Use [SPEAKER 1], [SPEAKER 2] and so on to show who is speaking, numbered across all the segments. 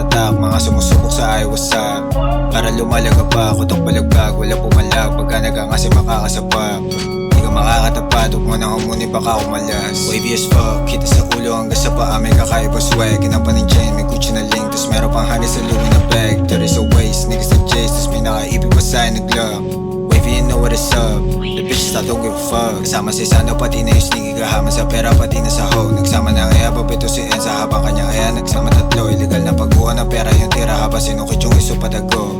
[SPEAKER 1] matatak Mga sumusubok sa ay what's up Para lumalaga pa, kutok palagbag Wala pumalag, pagka nagangasi makakasapak Di ka makakatapat, huwag mo nang humuni baka umalas. Wavy as fuck, kita sa ulo hanggang sa paa May kakaiba swag, ginapa ng chain May Gucci na link, tas meron pang honey sa luwi na bag. There is a waste, niggas na chase Tas may nakaipit pa sa na glove Wavy, you know what is up. The bitches I don't give a fuck. Kasama si Sano, pati na yung sneaky Kahaman sa pera, pati na sa hoe na pera yung tira Habang sinukit yung iso padago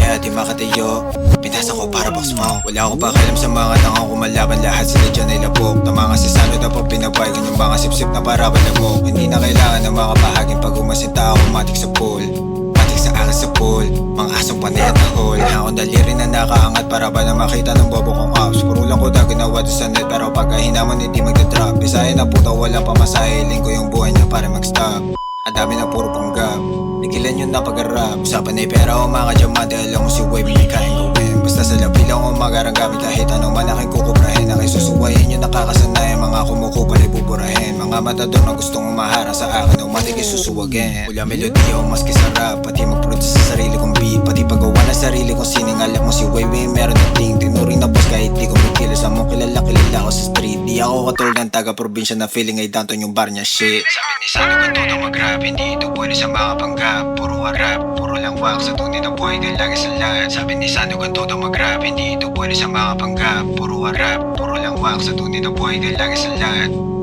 [SPEAKER 1] Kaya di makatayo Pinasa ko para box mo. Wala ako pakialam sa mga tangang kumalaban Lahat sila dyan ay labok Na mga sisano dapat pinagbaygan Yung mga sip-sip na para mo. Hindi na kailangan ng mga bahaging Pag umasinta ako matik sa pool. Matik sa akin sa pool. Mga asong panay at hole. Na akong daliri na nakaangat Para ba na makita ng bobo kong ops Puro lang ko na ginawa doon sa net Pero pag hinamon hindi magdadrop. Bisaya na puta wala pa masahiling ko yung buhay niya para mag-stop. Ang dami na puro panggap Nagilan yung napag-arap. Usapan ay pera o mga diamante Alam mo si Wave may kain gawin. Basta sa labi lang o magarang gamit Kahit anong malaking kukubrahin Na susuwayin yung nakakasanayan Mga kumukupal ay buburahin. Mga matador na gustong umaharang sa akin Umatik ay susuwagin. Wala melodiya o maski sarap Pati mag-produce sa sarili kong beat Pati paggawa ng sarili kong sining Alam mo si Wave meron ng ting Tinuring na boss kahit di ko magkilos Amo kilala kilala ako sa street. Di ako katulad ng taga-probinsya na feeling ay downtown yung bar niya shit. Sabi ni Sano ganito na mag-rap Hindi ito sa mga panggap Puro harap, puro lang wax Sa tunay na buhay din lagi sa lahat. Sabi ni Sano ganito na mag-rap Hindi ito pwede sa mga panggap Puro harap, puro lang wax Sa tunay na buhay din lagi sa lahat